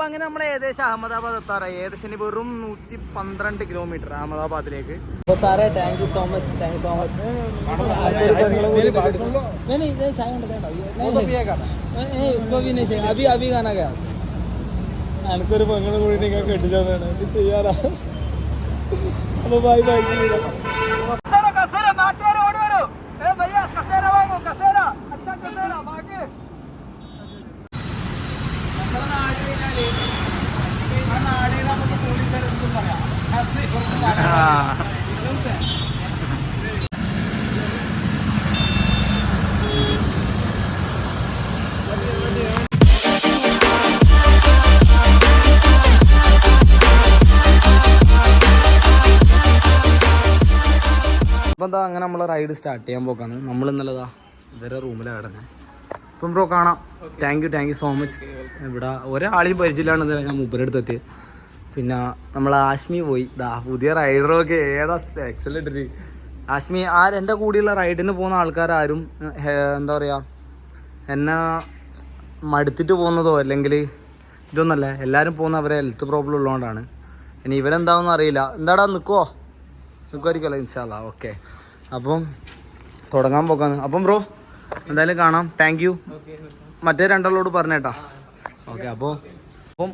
അപ്പം അങ്ങനെ നമ്മൾ ഏകദേശം അഹമ്മദാബാദ് എത്താറായി. ഏകദേശം വെറും നൂറ്റി പന്ത്രണ്ട് കിലോമീറ്റർ അഹമ്മദാബാദിലേക്ക്. അപ്പോൾ സാറേ thank you so much thank you so much അഭി അഭി കാണാൻ എനിക്കൊരു പെങ്ങളും കൂടി കെട്ടിച്ചോന്നാണ് ഇത് ചെയ്യാറാ അപ്പോൾ ബൈ ബൈ അപ്പം എന്താ അങ്ങനെ നമ്മളെ റൈഡ് സ്റ്റാർട്ട് ചെയ്യാൻ പോക്കാണ്. നമ്മൾ ഇന്നലെതാ ഇവരെ റൂമിലാണ് കിടന്നത് ഇപ്പം ബ്രോ കാണാം. Thank you thank you so much ഇവിടെ ഒരാളെയും പരിചയമില്ലാണ് ഞാൻ മൂപ്പരെടുത്ത് എത്തിയത് പിന്നെ നമ്മൾ ആശ്മി പോയി. ദാ പുതിയ റൈഡറൊക്കെ ഏതാ എക്സൽ ഇട്ടിട്ട്. ആശ്മി ആ എന്റെ കൂടെയുള്ള റൈഡിന് പോകുന്ന ആൾക്കാരും എന്താ പറയുക എന്നെ മടുത്തിട്ട് പോകുന്നതോ അല്ലെങ്കിൽ ഇതൊന്നല്ല എല്ലാവരും പോകുന്ന അവരെ ഹെൽത്ത് പ്രോബ്ലം ഉള്ളതുകൊണ്ടാണ് ഇനി ഇവരെന്താണെന്ന് അറിയില്ല. എന്താടാ നിൽക്കുവോ നിൽക്കുമായിരിക്കുമല്ലോ ഇൻഷാല്ല ഓക്കെ അപ്പം തുടങ്ങാൻ പോക്കാന്ന് അപ്പം ബ്രോ എന്തായാലും കാണാം. താങ്ക് യു മറ്റേ രണ്ടാളോട് പറഞ്ഞേട്ടാ. ഓക്കെ അപ്പോൾ അപ്പം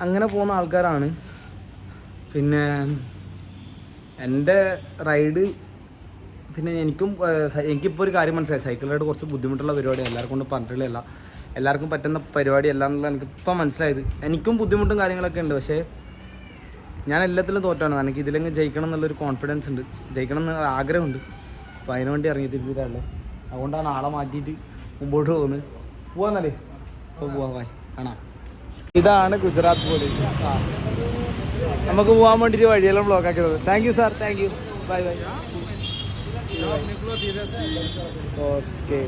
അങ്ങനെ പോകുന്ന ആൾക്കാരാണ്. പിന്നെ എന്റെ റൈഡ് പിന്നെ എനിക്കും എനിക്കിപ്പോൾ ഒരു കാര്യം മനസ്സിലായി. സൈക്കിൾ റൈഡ് കുറച്ച് ബുദ്ധിമുട്ടുള്ള പരിപാടി എല്ലാവർക്കും കൊണ്ട് പറഞ്ഞിട്ടുള്ളതല്ല. എല്ലാവർക്കും പറ്റുന്ന പരിപാടി അല്ല എന്നുള്ളത് എനിക്ക് ഇപ്പം മനസ്സിലായത്. എനിക്കും ബുദ്ധിമുട്ടും കാര്യങ്ങളൊക്കെ ഉണ്ട്. പക്ഷേ ഞാൻ എല്ലാത്തിലും തോറ്റാണ്. എനിക്ക് ഇതിലെങ്കിൽ ജയിക്കണം എന്നുള്ളൊരു കോൺഫിഡൻസ് ഉണ്ട്. ജയിക്കണം എന്നുള്ള ആഗ്രഹമുണ്ട്. അപ്പോൾ അതിനു വേണ്ടി ഇറങ്ങി അതുകൊണ്ടാണ് ആളെ മാറ്റിയിട്ട് മുമ്പോട്ട് പോകുന്നത്. പോവാന്നല്ലേ അപ്പോൾ പോവാ. വായി കാണാം. ഇതാണ് ഗുജറാത്ത് പോലീസ് നമുക്ക് പോകാൻ വേണ്ടിയിട്ട് വഴിയെല്ലാം ബ്ലോക്ക് ആക്കിയത് thank you sir thank you bye bye okay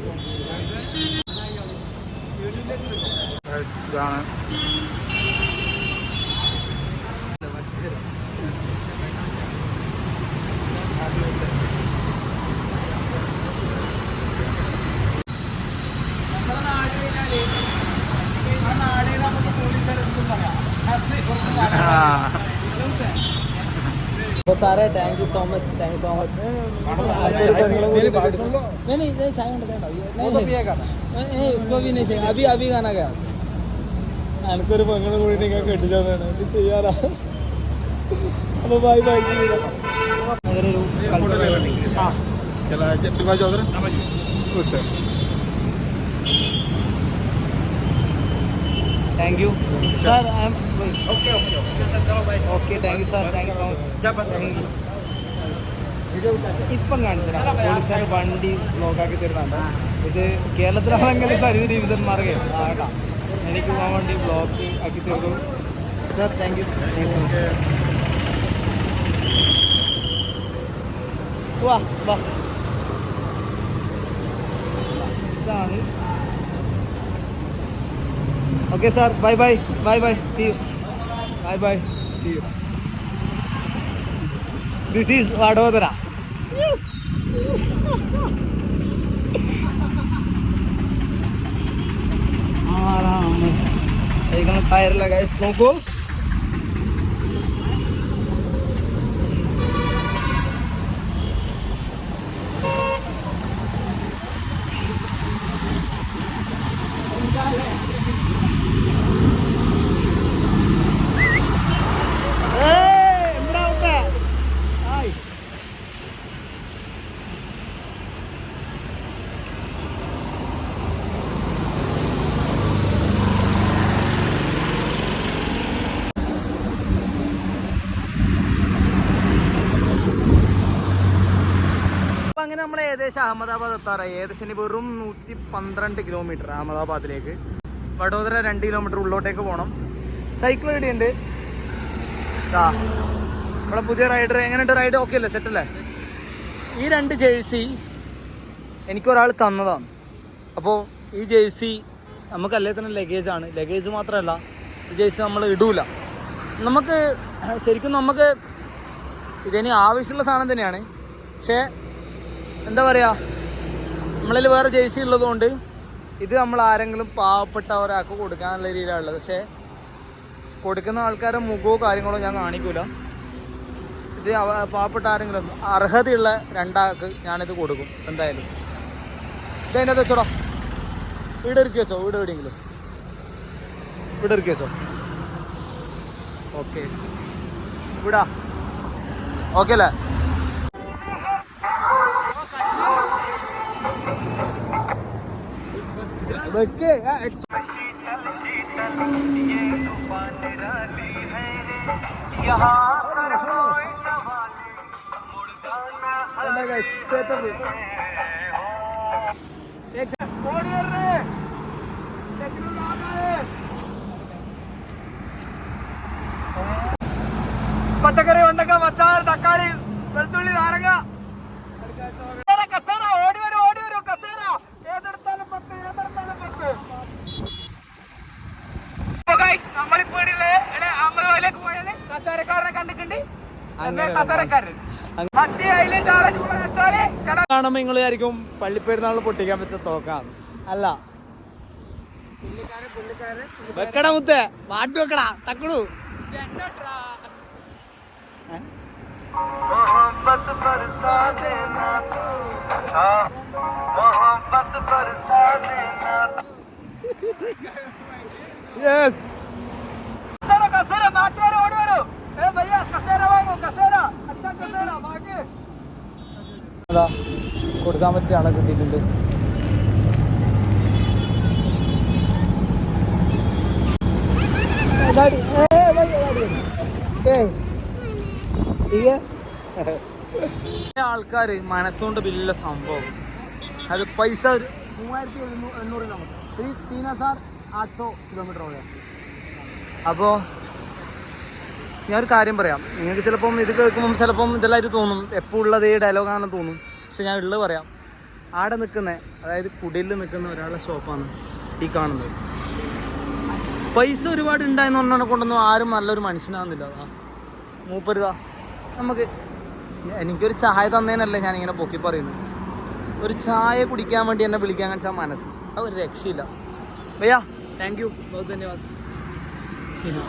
ഇതാണ് സാറേ thank you so much thank you so much मेरी बात सुन लो नहीं नहीं नहीं चाय अंडा देना वो तो पिएगा ना नहीं इसको भी नहीं चाहिए अभी अभी खाना गया എനിക്കൊരു പെങ്ങള് കൂടി നിങ്ങൾ കെട്ടിച്ചതാണ് ഇത് ചെയ്യാറാ അപ്പൊ ബൈ ബൈ चला शिवा चौधरी खुश है thank you sir I am okay okay okay thank you sir thank you so much ഇപ്പം കാണിച്ചതാ. പോലീസുകാർ വണ്ടി ബ്ലോക്കാക്കി തരുന്നുണ്ട്. ഇത് കേരളത്തിലാണെങ്കിൽ സരിത ജീവിതം മാറുകയാണ് ആ കേട്ടാ എനിക്ക് ആ വണ്ടി ബ്ലോക്ക് ആക്കി തരുന്നു. സാർ താങ്ക് യു വാ വാ. ഇതാണ്. Okay sir bye bye bye bye see you bye bye see you this is Vadodara ആരാണ് ടയറില്ല ഗൈസ് നോക്കൂ ഏയ്, എന്താ ഔട്ട്? ആയ്. അപ്പൊ അങ്ങനെ നമ്മൾ ഏകദേശം അഹമ്മദാബാദ് എത്താറായി. ഏകദേശം വെറും നൂറ്റി പന്ത്രണ്ട് കിലോമീറ്റർ അഹമ്മദാബാദിലേക്ക്. വഡോദര രണ്ട് കിലോമീറ്റർ ഉള്ളോട്ടേക്ക് പോകണം സൈക്കിൾ റെഡിയുണ്ട് നമ്മുടെ പുതിയ റൈഡർ എങ്ങനെയുണ്ട് റൈഡ് ഓക്കെ അല്ലേ? സെറ്റ് അല്ലേ? ഈ രണ്ട് ജേഴ്സി എനിക്കൊരാൾ തന്നതാണ്. അപ്പോൾ ഈ ജേഴ്സി നമുക്കല്ലേ തന്നെ ലഗേജാണ് ലഗേജ് മാത്രമല്ല ഈ ജേഴ്സി നമ്മൾ ഇടൂല. നമുക്ക് ശരിക്കും നമുക്ക് ഇതിന് ആവശ്യമുള്ള സാധനം തന്നെയാണ്. പക്ഷേ എന്താ പറയുക നമ്മളിൽ വേറെ ജേഴ്സി ഉള്ളതുകൊണ്ട് ഇത് നമ്മൾ ആരെങ്കിലും പാവപ്പെട്ട ഒരാൾക്ക് കൊടുക്കാനുള്ള രീതിയിലാണ് ഉള്ളത് പക്ഷേ കൊടുക്കുന്ന ആൾക്കാരുടെ മുഖമോ കാര്യങ്ങളോ ഞാൻ കാണിക്കൂല. ഇത് പാവപ്പെട്ട ആരെങ്കിലും അർഹതയുള്ള രണ്ടാൾക്ക് ഞാനിത് കൊടുക്കും എന്തായാലും. ഇത് അതിനകത്ത് വെച്ചോടാ. വീട് ഇറക്കി വെച്ചോ വീട് എവിടെയെങ്കിലും. വീട് ഇറക്കി വെച്ചോ. ഓക്കെ. വിടാ ഓക്കെ അല്ലേ? വെക്കേ ആ, എക്സ്- വേണ്ട guys, കാണുമ്പോ നിങ്ങൾ വിചാരിക്കും പള്ളിപ്പെരുന്നാളിൽ പൊട്ടിക്കാൻ പറ്റുന്ന തോക്കാം അല്ല. വെക്കട മുത്തേ. വാട്ടി വെക്കടാ? തക്കടു. യെസ് കൊടുക്കാൻ പറ്റിയ ആളെ കിട്ടിയിട്ടുണ്ട്. ആൾക്കാർ മനസ്സുകൊണ്ട് വലിയ സംഭവം. അത് പൈസ ഒരു മൂവായിരത്തി എണ്ണൂറ് കിലോമീറ്റർ. ത്രീ തീന സാർ ആറ്റ്സോ കിലോമീറ്റർ ഓടുക ഞാനൊരു കാര്യം പറയാം. നിങ്ങൾക്ക് ചിലപ്പം ഇത് കേൾക്കുമ്പം ചിലപ്പം ഇതെല്ലാമായിട്ട് തോന്നും. എപ്പോൾ ഉള്ളത് ഈ ഡയലോഗാണെന്ന് തോന്നും. പക്ഷെ ഞാൻ ഉള്ളത് പറയാം. ആടെ നിൽക്കുന്ന അതായത് കുടിയിൽ നിൽക്കുന്ന ഒരാളുടെ ഷോപ്പാണ് ഈ കാണുന്നത്. പൈസ ഒരുപാട് ഉണ്ടായെന്ന് പറഞ്ഞാൽ കൊണ്ടൊന്നും ആരും നല്ലൊരു മനുഷ്യനാകുന്നില്ല മൂപ്പരുതാ നമുക്ക് എനിക്കൊരു ചായ തന്നേനല്ലേ ഞാനിങ്ങനെ പൊക്കി പറയുന്നത്. ഒരു ചായ കുടിക്കാൻ വേണ്ടി എന്നെ വിളിക്കാൻ കാണിച്ചാൽ മനസ്സ്. അത് ഒരു രക്ഷയില്ല. ഭയ്യാ താങ്ക് യു ബഹുത് ധന്യവാദ് ശരി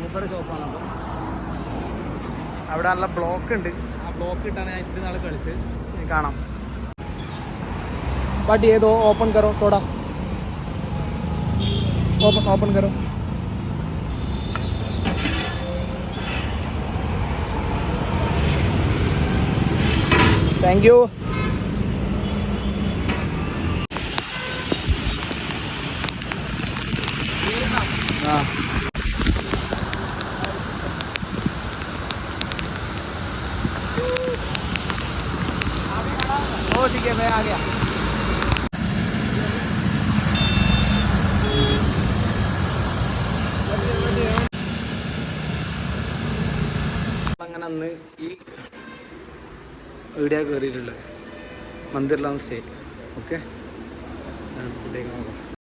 മൂപ്പരുടെ ഷോപ്പാണ് അപ്പോൾ അവിടെ നല്ല ബ്ലോക്ക് ഉണ്ട്. ആ ബ്ലോക്ക് ഇട്ടാണ് ഞാൻ ഇത്തിരി നാൾ കളിച്ച് ഇനി കാണാം. ബട്ട് ഏതോ ഓപ്പൺ കറോ തോടാ. ഓപ്പൺ ഓപ്പൺ കറോ താങ്ക് യു അന്ന് ഈ വീഡിയോ കയറിയിട്ടുള്ളത് മന്ദിർലാം സ്റ്റേ ഓക്കെ കഴിക്കാൻ നോക്കാം